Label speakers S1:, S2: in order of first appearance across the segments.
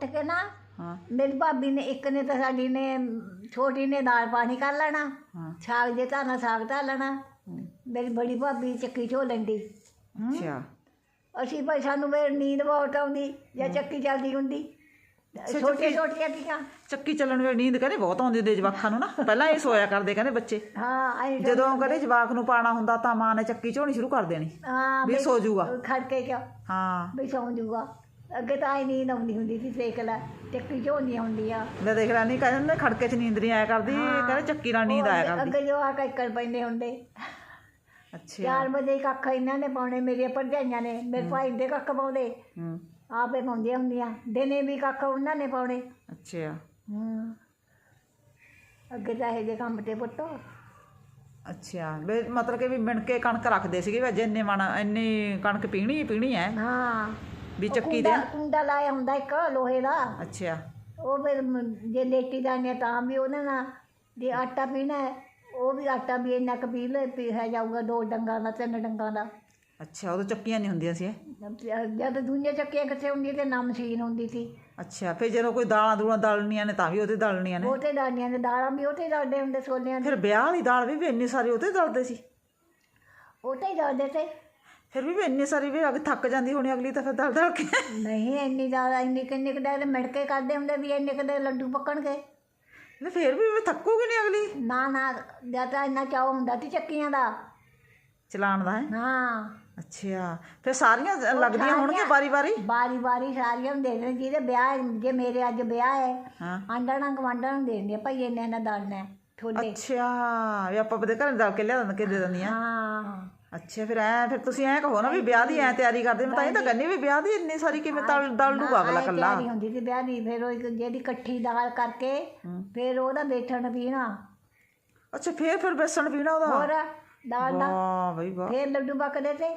S1: ਤੇ ਕਿ ਨਾ
S2: ਹਾਂ।
S1: ਮੇਰੀ ਭਾਬੀ ਨੇ ਇੱਕ ਨੇ ਤਾਂ ਸਾਡੀ ਨੇ ਛੋਟੀ ਨੇ ਦਾਲ ਪਾਣੀ ਕਰ ਲੈਣਾ
S2: ਹਾਂ।
S1: ਸਾਗ ਜੇ ਧਰਨਾ ਸਾਗ ਧਰ ਲੈਣਾ। ਮੇਰੀ ਬੜੀ ਭਾਬੀ ਚੱਕੀ ਝੋ ਲੈਂਦੀ
S2: ਅੱਛਾ।
S1: ਅਸੀਂ ਭਾਈ ਸਾਨੂੰ ਵੇ ਨੀਂਦ ਬਹੁਤ ਆਉਂਦੀ ਜਾਂ ਚੱਕੀ ਚੱਲਦੀ ਹੁੰਦੀ। ਛੋਟੇ
S2: ਚੱਕੀ-
S1: ਛੋਟੀਆਂ ਟੀਕਾਂ
S2: ਚੱਕੀ ਚੱਲਣ ਵੇਲੇ ਨੀਂਦ ਕਹਿੰਦੇ ਬਹੁਤ ਆਉਂਦੀ ਹੁੰਦੀ ਜਵਾਖਾਂ ਨੂੰ ਨਾ। ਪਹਿਲਾਂ ਇਹ ਸੋਇਆ ਕਰਦੇ ਕਹਿੰਦੇ ਬੱਚੇ।
S1: ਹਾਂ
S2: ਜਦੋਂ ਕਹਿੰਦੇ ਜਵਾਕ ਨੂੰ ਪਾਣਾ ਹੁੰਦਾ ਤਾਂ ਮਾਂ ਨੇ ਚੱਕੀ ਝੋਣੀ ਸ਼ੁਰੂ ਕਰ ਦੇਣੀ।
S1: ਹਾਂ
S2: ਵੀ ਸੋ ਜਾਊਗਾ।
S1: ਖੜਕੇ ਕਿਉਂ?
S2: ਹਾਂ।
S1: ਵੀ ਸੌਂ ਜਾਊਗਾ। ਅੱਗੇ ਤਾਂ ਆਈ ਨੀਂਦ ਆਉਂਦੀ ਹੁੰਦੀ ਸੀ ਦੇਖ ਲੈ ਚੱਕੀ ਝੋਣੀ ਆਉਂਦੀ ਆ
S2: ਮੈਂ ਦੇਖ ਲੈਣੀ ਕਹਿੰਦੇ ਖੜਕੇ ਚ ਨੀਂਦ ਨਹੀਂ ਆਇਆ ਕਰਦੀ ਕਹਿੰਦੇ ਚੱਕੀ ਨਾਲ ਨੀਂਦ ਆਇਆ ਕਰਦੀ।
S1: ਅੱਗੇ ਜੋ ਆ ਕੇ ਕਰ ਪੈਂਦੇ ਹੁੰਦੇ।
S2: ਅੱਛਾ।
S1: 4 ਵਜੇ ਕੱਖ ਇਹਨਾਂ ਨੇ ਪਾਉਣੇ ਮੇਰੀਆਂ ਭਰਜਾਈਆਂ ਨੇ ਮੇਰੇ ਭਾਈ ਦੇ ਕੱਖ ਪਾਉਂਦੇ।
S2: ਹੂੰ।
S1: ਆਪੇ ਪਾਉਂਦੀਆਂ ਹੁੰਦੀਆਂ ਦਿਨੇ ਵੀ ਕੱਖ ਉਹਨਾਂ ਨੇ ਪਾਉਣੇ।
S2: ਅੱਛਾ।
S1: ਹੂੰ। ਅੱਗੇ ਤਾਂ ਇਹ ਜੇ ਕੰਮ ਤੇ ਪੁੱਤੋ।
S2: ਅੱਛਾ ਮਤਲਬ ਕਿ ਵੀ ਮਿਣ ਕੇ ਕਣਕ ਰੱਖਦੇ ਸੀਗੇ ਵੀ ਜਿੰਨੇ ਮਣ ਇੰਨੀ ਕਣਕ ਪੀਣੀ ਹੀ ਪੀਣੀ ਹੈ।
S1: ਹਾਂ।
S2: ਵੀ ਚੱਕੀ ਦੇ।
S1: ਕੁੰਡਾ- ਕੁੰਡਾ ਲਾਇਆ ਹੁੰਦਾ ਇੱਕ ਲੋਹੇ ਦਾ।
S2: ਅੱਛਾ।
S1: ਉਹ ਫਿਰ ਮ- ਜੇ ਲੇਟੀ ਦਾ ਨੇ ਤਾਂ ਵੀ ਉਹਨਾਂ ਨਾਲ। ਜੇ ਆਟਾ ਪੀਣਾ ਹੈ ਉਹ ਵੀ ਆਟਾ ਵੀ ਇੰਨਾ ਕੁ ਪੀ ਲੈ ਜਾਊਗਾ ਦੋ ਡੰਗਾਂ ਦਾ ਤਿੰਨ ਡੰਗਾਂ ਦਾ।
S2: ਅੱਛਾ ਉਦੋਂ ਚੱਕੀਆਂ ਨਹੀਂ ਹੁੰਦੀਆਂ ਸੀ ਇਹ?
S1: ਜਦ ਦੁਨੀਆ ਚੱਕੀਆਂ ਕਿੱਥੇ ਹੁੰਦੀ ਤੇ ਨਾ ਮਸ਼ੀਨ ਹੁੰਦੀ ਸੀ।
S2: ਅੱਛਾ ਫਿਰ ਜਦੋਂ ਕੋਈ ਦਾਲਾਂ ਦੂਲਾਂ ਦਲਣੀਆਂ ਨੇ ਤਾਂ ਵੀ ਉਹਦੇ ਦਲਣੀਆਂ ਨੇ?
S1: ਉਹ ਤੇ ਦੇ ਦਾਲਾਂ ਵੀ ਉਹ ਤੇ ਦਲਦੇ ਹੁੰਦੇ ਛੋਲਿਆਂ ਦੇ।
S2: ਫਿਰ ਵਿਆਹ ਵਾਲੀ ਦਾਲ ਵੀ ਵੀ ਇੰਨੀ ਸਾਰੀ ਉਹਦੇ ਦਲਦੇ ਸੀ?
S1: ਉਹ ਤੇ ਦਲਦੇ ਤੇ।
S2: ਫਿਰ ਵੀ ਇੰਨੀ ਸਾਰੀ ਵੀ ਅੱਗ ਥੱਕ ਜਾਂਦੀ ਹੋਣੀ ਅਗਲੀ ਤਾਂ ਫਿਰ ਦਲ ਦਲ ਕੇ।
S1: ਨਹੀਂ ਇੰਨੀ ਜ਼ਿਆਦਾ ਇੰਨੀ ਕਿੰਨੇ ਕੁ ਦੇ ਮਿੜਕੇ ਕਰਦੇ ਹੁੰਦੇ ਵੀ ਇੰਨੇ ਕੁ ਦੇ ਲੱਡੂ ਪੱਕਣਗੇ।
S2: ਤੇ ਫਿਰ ਵੀ ਵੀ ਥੱਕੂਗੀ ਨਹੀਂ ਅਗਲੀ?
S1: ਨਾ ਨਾ ਜਦ ਤਾਂ ਇੰਨਾ ਚਾਹ ਹੁੰਦਾ ਸੀ ਚੱਕੀਆਂ ਦਾ।
S2: ਚਲਾਉਣ ਦਾ ਹੈ?
S1: ਹਾਂ।
S2: ਅੱਛਾ ਫਿਰ ਸਾਰੀਆਂ ਲੱਗਦੀਆਂ ਹੋਣਗੀਆਂ ਵਾਰੀ ਵਾਰੀ
S1: ਬਾਰੀ ਬਾਰੀ ਸਾਰੀਆਂ ਦੇ ਦੇਣੇ ਜਿਹਦੇ ਵਿਆਹ ਜੇ ਮੇਰੇ ਅੱਜ ਵਿਆਹ ਹੈ
S2: ਹਾਂ।
S1: ਆਂਡਣਾ ਗਵਾਂਡਾਂ ਨੂੰ ਦੇ ਦਿੰਦੇ ਭਾਈ ਇੰਨੇ ਨਾ ਦਾਣਾ ਠੋਲੇ।
S2: ਅੱਛਾ ਵੀ ਆਪਾਂ ਬਦੇ ਘਰ ਦਲ ਕੇ ਲਿਆ ਕੇ ਦੇ ਦਿੰਦੀਆਂ
S1: ਹਾਂ।
S2: ਅੱਛਾ ਫਿਰ ਐ ਫਿਰ ਤੁਸੀਂ ਐ ਕਹੋ ਨਾ ਵੀ ਵਿਆਹ ਦੀ ਐ ਤਿਆਰੀ ਕਰਦੇ ਮੈਂ ਤਾਂ ਇਹ ਤਾਂ ਕਹਿੰਦੀ ਵੀ ਵਿਆਹ ਦੀ ਇੰਨੀ ਸਾਰੀ ਕਿਵੇਂ ਦਲ ਦਲ ਲੂਗਾ ਅਗਲਾ ਕੱਲਾ
S1: ਤਿਆਰੀ ਹੁੰਦੀ ਸੀ ਵਿਆਹ ਦੀ ਫਿਰ ਉਹ ਇੱਕ ਜਿਹੜੀ ਇਕੱਠੀ ਦਾਲ ਕਰਕੇ ਫਿਰ ਉਹਦਾ ਬੇਟਣ ਪੀਣਾ।
S2: ਅੱਛਾ ਫਿਰ ਫਿਰ ਬੇਸਣ ਪੀਣਾ ਉਹਦਾ?
S1: ਹੋਰ ਦਾਲ ਦਾ।
S2: ਵਾਹ ਬਈ ਵਾਹ।
S1: ਫਿਰ ਲੱਡੂ ਪੱਕਦੇ ਤੇ।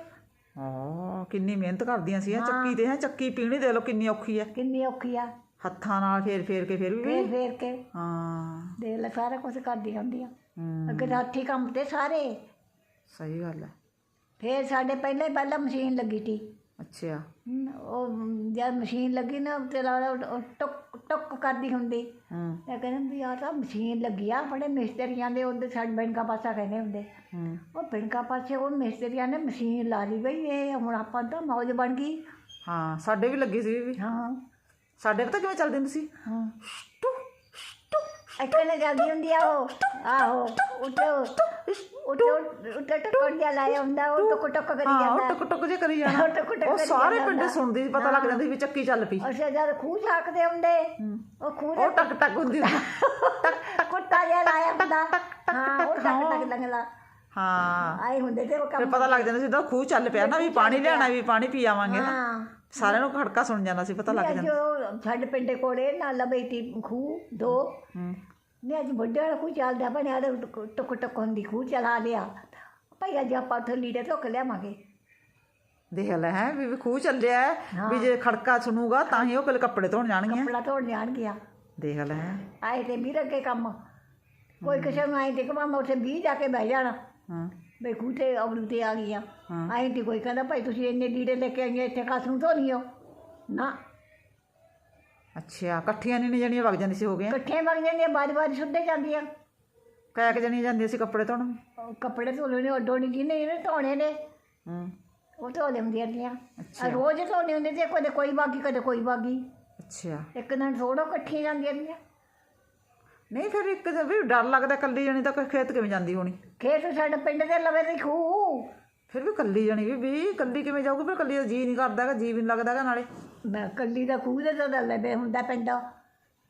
S2: ਹਾਂ ਕਿੰਨੀ ਮਿਹਨਤ ਕਰਦੀਆਂ ਸੀ ਇਹ ਚੱਕੀ ਤੇ ਹੈ ਚੱਕੀ ਪੀਣੀ ਦੇ ਲੋ ਕਿੰਨੀ ਔਖੀ ਹੈ
S1: ਕਿੰਨੀ ਔਖੀ ਆ।
S2: ਹੱਥਾਂ ਨਾਲ ਫੇਰ ਫੇਰ ਕੇ ਫਿਰ ਵੀ।
S1: ਫੇਰ ਫੇਰ ਕੇ।
S2: ਹਾਂ।
S1: ਦੇਖ ਲੈ ਸਾਰਾ ਕੁਝ ਕਰਦੀ ਹੁੰਦੀਆਂ।
S2: ਹੂੰ।
S1: ਅੱਗੇ ਹੱਥੀਂ ਕੰਮ ਤੇ ਸਾਰੇ।
S2: ਸਹੀ ਗੱਲ ਹੈ
S1: ਫਿਰ ਸਾਡੇ ਪਹਿਲਾਂ ਹੀ ਪਹਿਲਾਂ ਮਸ਼ੀਨ ਲੱਗੀ ਤੀ
S2: ਅੱਛਾ।
S1: ਉਹ ਜਦ ਮਸ਼ੀਨ ਲੱਗੀ ਨਾ ਤੇ ਉਹ ਟੁੱਕ ਟੁੱਕ ਕਰਦੀ ਹੁੰਦੀ।
S2: ਹੂੰ।
S1: ਤੇ ਕਹਿੰਦੇ ਵੀ ਆ ਤਾਂ ਮਸ਼ੀਨ ਲੱਗੀ ਆ ਬੜੇ ਮਿਸਤਰੀਆਂ ਦੇ ਉਹਦੇ ਸਾਡੇ ਬਿਣਕਾ ਪਾਸਾ ਕਹਿੰਦੇ ਹੁੰਦੇ। ਉਹ ਬਿਣਕਾ ਪਾਸੇ ਉਹ ਮਿਸਤਰੀਆਂ ਨੇ ਮਸ਼ੀਨ ਲਾ ਲਈ ਬਈ ਇਹ ਹੁਣ ਆਪਾਂ ਤਾਂ ਮੌਜ ਬਣ ਗਈ।
S2: ਹਾਂ ਸਾਡੇ ਵੀ ਲੱਗੀ ਸੀ ਵੀ।
S1: ਹਾਂ।
S2: ਸਾਡੇ ਪਤਾ ਕਿਵੇਂ ਚੱਲਦੀ ਹੁੰਦੀ ਸੀ?
S1: ਹਾਂ।
S2: ਟੂ ਟੂ
S1: ਇੱਥੇ ਜਾਂਦੀ ਹੁੰਦੀ ਆ ਉਹ। ਆਹੋ ਉੱਤੇ ਉੱਤੇ ਉੱਤੇ ਟੁੱਕ ਜਿਹਾ ਲਾਇਆ ਹੁੰਦਾ ਉਹ ਟੁੱਕ ਟੁੱਕ ਕਰੀ
S2: ਹਾਂ ਉਹ
S1: ਜਾਂਦਾ।
S2: ਟੁਕ ਟੁਕ ਜੇ ਕਰੀ ਜਾਣਾ।
S1: ਉਹ ਟੁਕ ਟੁਕ
S2: ਉਹ
S1: ਕਰੀ
S2: ਸਾਰੇ
S1: ਜਾਂਦਾ।
S2: ਪਿੰਡ
S1: ਹੁੰਦਾ।
S2: ਸੁਣਦੀ ਸੀ ਪਤਾ ਲੱਗ ਜਾਂਦੀ ਸੀ ਵੀ ਚੱਕੀ ਚੱਲ ਪਈ।
S1: ਅਸੀਂ ਜਦ ਖੂਹ ਝਾਕਦੇ ਹੁੰਦੇ ਉਹ ਖੂਹ ਦੇ
S2: ਉਹ ਟਕ ਟਕ ਹੁੰਦੀ ਸੀ
S1: ਕੁੱਤਾ ਜਿਹਾ ਲਾਇਆ ਹੁੰਦਾ। ਹਾਂ ਉਹ ਟਕ। ਟਕ ਲੰਗਲਾ
S2: ਹਾਂ।
S1: ਆਏ ਹੁੰਦੇ ਤੇ ਉਹ
S2: ਫਿਰ
S1: ਕੰਮ
S2: ਪਤਾ ਲੱਗ ਜਾਂਦਾ ਸੀ ਜਦੋਂ ਖੂਹ ਚੱਲ ਪਿਆ ਨਾ ਵੀ ਪਾਣੀ ਲਿਆਣਾ ਵੀ ਪਾਣੀ ਪੀ ਆਵਾਂਗੇ ਨਾ। ਸਾਰਿਆਂ ਨੂੰ ਖੜਕਾ ਸੁਣ ਜਾਂਦਾ ਸੀ ਪਤਾ ਲੱਗ ਜਾਂਦਾ।
S1: ਸਾਡੇ ਪਿੰਡੇ ਕੋਲੇ ਨਾਲ ਬੈਠੀ ਖੂਹ ਦੋ। ਨੇ ਅੱਜ ਵੱਡੇ ਵਾਲਾ ਖੂਹ ਚੱਲਦਾ ਬਣਿਆ ਤੇ ਟੁਕ ਟੁਕ ਹੁੰਦੀ ਖੂਹ ਚਲਾ ਲਿਆ। ਭਾਈ ਅੱਜ ਆਪਾਂ ਉੱਥੇ ਲੀੜੇ ਧੁੱਕ ਲਿਆਵਾਂਗੇ।
S2: ਦੇਖ ਲੈ ਹੈ ਵੀ ਖੂਹ ਚੱਲਿਆ ਹੈ, ਵੀ ਜੇ ਖੜਕਾ ਸੁਣੂਗਾ ਤਾਂ ਹੀ ਉਹ ਕੱਲ ਕੱਪੜੇ ਧੋਣ ਜਾਣਗੀਆਂ।
S1: ਕੱਪੜਾ ਧੋਣ ਜਾਣ ਗਿਆ
S2: ਦੇਖ ਲੈ
S1: ਆਏ ਤੇ ਵੀਰ ਅੱਗੇ ਕੰਮ। ਕੋਈ ਕਿਸੇ ਨੂੰ ਆਏ ਤੇ ਕਮਾ ਮੈਂ ਉੱਥੇ ਵੀ ਜਾ ਕੇ ਬਹਿ ਜਾਣਾ।
S2: ਹਾਂ।
S1: ਬਈ ਖੂਤੇ ਅਵਲੂ ਤੇ ਆ ਗਈਆਂ।
S2: ਹਾਂ।
S1: ਆਏ ਤੇ ਕੋਈ ਕਹਿੰਦਾ ਭਾਈ ਤੁਸੀਂ ਇੰਨੇ ਲੀੜੇ ਲੈ ਕੇ ਆਈਆਂ ਇੱਥੇ ਕਾਸ ਨੂੰ ਧੋਣੀਓ ਨਾ।
S2: ਅੱਛਾ ਇਕੱਠੀਆਂ ਨਹੀਂ ਜਣੀਆਂ ਵਗ ਜਾਂਦੀ ਸੀ ਹੋ ਗਈਆਂ?
S1: ਇਕੱਠੇ ਵਗ ਜਾਂਦੀਆਂ ਬਾਰੀ ਬਾਰੀ ਸੁੱਧੇ ਜਾਂਦੀਆਂ।
S2: ਕਹਿ ਕੇ ਜਣੀਆਂ ਜਾਂਦੀਆਂ ਸੀ ਕੱਪੜੇ ਧੋਣ?
S1: ਉਹ ਕੱਪੜੇ ਧੋਣੇ ਨੇ ਅੱਡੋ ਨਹੀਂ ਜਿਹਨੇ ਇਹਨੇ ਧੋਣੇ ਨੇ।
S2: ਹੂੰ।
S1: ਉਹ ਧੋ ਲੈਂਦੀਆਂ ਦੀਆਂ
S2: ਅੱਛਾ।
S1: ਰੋਜ਼ ਧੋਣੇ ਹੁੰਦੇ ਤੇ ਕਦੇ ਕੋਈ ਬਾਗੀ ਕਦੇ ਕੋਈ ਬਾਗੀ
S2: ਅੱਛਾ।
S1: ਇੱਕ ਦਿਨ ਥੋੜੋ ਇਕੱਠੀਆਂ ਜਾਂਦੀਆਂ ਦੀਆਂ
S2: ਨਹੀਂ ਫਿਰ ਇੱਕ ਤਾਂ ਵੀ ਡਰ ਲੱਗਦਾ ਕੱਲੀ ਜਣੀ ਤਾਂ ਖੇਤ ਕਿਵੇਂ ਜਾਂਦੀ ਹੋਣੀ?
S1: ਖੇਤ ਸਾਡੇ ਪਿੰਡ ਦੇ ਲਵੇ ਤੇ ਖੂਹ।
S2: ਫਿਰ ਵੀ ਕੱਲੀ ਜਣੀ ਵੀ ਵੀ ਕੱਲੀ ਕਿਵੇਂ ਜਾਊਗੀ? ਫਿਰ ਕੱਲੀ ਦਾ ਜੀ ਨਹੀਂ ਕਰਦਾਗਾ ਜੀ ਵੀ ਨਹੀਂ ਲੱਗਦਾਗਾ ਨਾਲੇ।
S1: ਮੈਂ ਕੱਲੀ ਦਾ ਖੂਹ ਦੇ ਤਾਂ ਲਵੇ ਹੁੰਦਾ ਪਿੰਡ।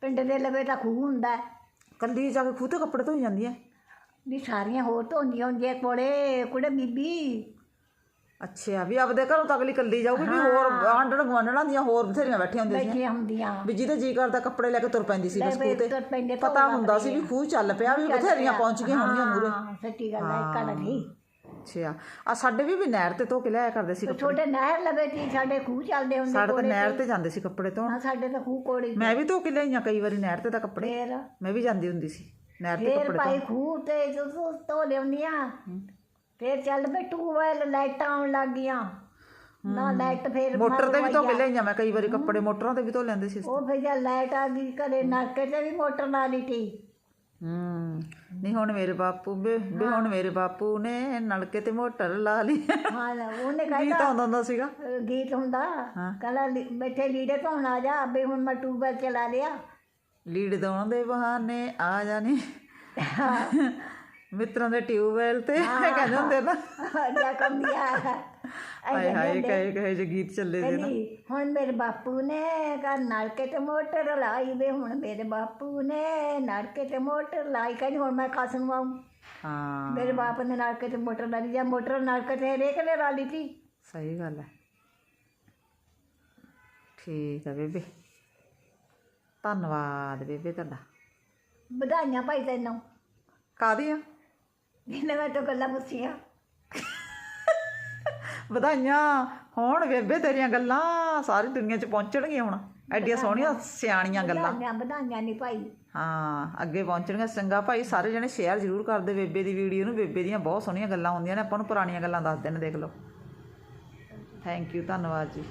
S1: ਪਿੰਡ ਦੇ ਲਵੇ ਤਾਂ ਖੂਹ ਹੁੰਦਾ।
S2: ਕੱਲੀ ਜਾ ਕੇ ਖੂਹ ਤੇ ਕੱਪੜੇ ਧੋਈ ਜਾਂਦੀ ਹੈ
S1: ਨਹੀਂ ਸਾਰੀਆਂ ਹੋਰ ਧੋਂਦੀਆਂ ਹੁੰਦੀਆਂ ਕੋਲੇ ਕੁੜੇ ਬੀਬੀ।
S2: ਅੱਛਾ ਵੀ ਆਪਦੇ ਘਰੋਂ ਤਾਂ ਅਗਲੀ ਕੱਲੀ ਜਾਊਗੀ ਵੀ ਹੋਰ ਆਂਡਣ ਗਵਾਂਡਣਾਂ ਦੀਆਂ ਹੋਰ ਬਥੇਰੀਆਂ ਬੈਠੀਆਂ ਹੁੰਦੀਆਂ ਸੀ।
S1: ਬੈਠੀਆਂ ਹੁੰਦੀਆਂ।
S2: ਵੀ ਜਿਹਦੇ ਜੀ ਕਰਦਾ ਕੱਪੜੇ ਲੈ ਕੇ ਤੁਰ ਪੈਂਦੀ ਸੀ ਬਸ ਖੂਹ ਤੇ। ਪਤਾ ਹੁੰਦਾ ਸੀ ਵੀ ਖੂਹ ਚੱਲ ਪਿਆ ਵੀ ਬਥੇਰੀਆਂ ਪਹੁੰਚ ਗਈਆਂ ਹੋਣਗੀਆਂ ਮੂਰੇ
S1: ਸੱਚੀ ਗੱਲ ਹੈ। ਕੜ ਨਹੀਂ।
S2: ਅੱਛਾ ਆ ਸਾਡੇ ਵੀ ਵੀ ਨਹਿਰ ਤੇ ਧੋ ਕੇ ਲਿਆਇਆ ਕਰਦੇ ਸੀ ਕੱਪੜੇ।
S1: ਛੋਟੇ ਨਹਿਰ ਲਵੇ ਤੀ ਸਾਡੇ ਖੂਹ ਚੱਲਦੇ ਹੁੰਦੇ
S2: ਸਾਡੇ ਤਾਂ ਨਹਿਰ ਤੇ ਜਾਂਦੇ ਸੀ ਕੱਪੜੇ ਧੋਣ।
S1: ਹਾਂ ਸਾਡੇ ਤਾਂ ਖੂਹ ਕੋਲੇ
S2: ਮੈਂ ਵੀ ਧੋ ਕੇ ਲਿਆਈਆਂ ਕਈ ਵਾਰੀ ਨਹਿਰ ਤੇ ਤਾਂ ਕੱਪੜੇ।
S1: ਫੇਰ?
S2: ਮੈਂ ਵੀ ਜਾਂਦੀ ਹੁੰਦੀ ਸੀ ਨਹਿਰ ਤੇ
S1: ਫੇਰ
S2: ਕੱਪੜੇ
S1: ਭਾਈ ਖੂਹ ਤੇ ਜਦੋਂ ਧੋ ਲਿਆਉਂਦੀਆਂ ਫੇਰ ਚੱਲ ਪਏ ਟੂਬਵੈਲ ਲਾਈਟਾਂ ਆਉਣ ਲੱਗ ਗਈਆਂ। ਨਾ ਲਾਈਟ ਫੇਰ
S2: ਮੋਟਰ ਤੇ ਵੀ ਧੋ ਕੇ। ਲਿਆਈਆਂ ਮੈਂ ਕਈ ਵਾਰੀ ਕੱਪੜੇ। ਮੋਟਰਾਂ ਤੇ ਵੀ ਧੋ ਲੈਂਦੇ ਸੀ
S1: ਉਹ ਫਿਰ ਜਦ ਲਾਈਟ ਆ ਗਈ ਘਰੇ ਨਲਕੇ ਤੇ ਵੀ ਮੋਟਰ ਲਾ ਲਈ ਤੀ
S2: ਹੂੰ। ਨਹੀਂ ਹੁਣ ਮੇਰੇ ਬਾਪੂ ਵੀ ਵੀ ਹੁਣ ਮੇਰੇ ਬਾਪੂ ਨੇ ਨਲਕੇ ਤੇ ਮੋਟਰ ਲਾ ਲਈ।
S1: ਹਾਂ ਉਹਨੇ
S2: ਗੀਤ
S1: ਕਹਿੰਦਾ
S2: ਆਉਂਦਾ ਹੁੰਦਾ ਸੀਗਾ।
S1: ਗੀਤ ਹੁੰਦਾ ਕਹਿੰਦਾ ਬੈਠੇ ਲੀੜੇ ਧੋਣ ਆ ਜਾ ਵੀ ਹੁਣ ਮੈਂ ਟੂਬਲ ਚਲਾ ਲਿਆ।
S2: ਲੀਡ ਦੋਣ ਦੇ ਬਹਾਨੇ ਆ ਜਾਣੀ। ਮਿੱਤਰਾਂ ਦੇ ਟਿਊਬਵੈਲ ਤੇ ਕਹਿੰਦੇ ਹੁੰਦੇ ਨਾ।
S1: ਜਾ ਕੰਬੀਆ।
S2: ਹਾਏ ਹਾਏ ਕਹੇ ਕਹੇ ਜੇ ਗੀਤ ਚੱਲੇ ਸੀ ਨਾ।
S1: ਕਹਿੰਦੀ ਹੁਣ ਮੇਰੇ ਬਾਪੂ ਨੇ ਘਰ ਨਲਕੇ ਤੇ ਮੋਟਰ ਲਾਈ ਵੇ ਹੁਣ ਮੇਰੇ ਬਾਪੂ ਨੇ ਨਲਕੇ ਤੇ ਮੋਟਰ ਲਾਈ। ਕਹਿੰਦੀ ਹੁਣ ਮੈਂ ਖਸਮ ਆਉਂ
S2: ਹਾਂ।
S1: ਮੇਰੇ ਬਾਪ ਨੇ ਨਲਕੇ ਤੇ ਮੋਟਰ ਲਈ ਜਾਂ ਮੋਟਰ ਨਲਕੇ ਤੇ ਹਰੇਕ ਨੇ ਲਾ ਲਈ ਸੀ
S2: ਸਹੀ ਗੱਲ ਹੈ। ਠੀਕ ਹੈ ਬੇਬੇ। ਧੰਨਵਾਦ ਬੇਬੇ ਤੁਹਾਡਾ।
S1: ਵਧਾਈਆਂ ਭਾਈ ਤੈਨੂੰ।
S2: ਕਾਹਦੀਆਂ?
S1: ਇਹਨੇ ਮੈਂ ਤਾਂ ਗੱਲਾਂ ਪੁੱਛੀਆਂ।
S2: ਵਧਾਈਆਂ ਹੋਣ ਬੇਬੇ ਤੇਰੀਆਂ ਗੱਲਾਂ ਸਾਰੀ ਦੁਨੀਆ 'ਚ ਪਹੁੰਚਣਗੀਆਂ ਹੁਣ। ਐਡੀਆਂ ਸੋਹਣੀਆਂ ਸਿਆਣੀਆਂ ਗੱਲਾਂ।
S1: ਵਧਾਈਆਂ ਵਧਾਈਆਂ ਨਹੀਂ ਭਾਈ।
S2: ਹਾਂ ਅੱਗੇ ਪਹੁੰਚਣਗੀਆਂ ਚੰਗਾ ਭਾਈ। ਸਾਰੇ ਜਣੇ ਸ਼ੇਅਰ ਜ਼ਰੂਰ ਕਰਦੇ ਬੇਬੇ ਦੀ ਵੀਡੀਓ ਨੂੰ। ਬੇਬੇ ਦੀਆਂ ਬਹੁਤ ਸੋਹਣੀਆਂ ਗੱਲਾਂ ਹੁੰਦੀਆਂ ਨੇ। ਆਪਾਂ ਨੂੰ ਪੁਰਾਣੀਆਂ ਗੱਲਾਂ ਦੱਸਦੇ ਨੇ ਦੇਖ ਲਓ। ਥੈਂਕ ਯੂ ਧੰਨਵਾਦ ਜੀ।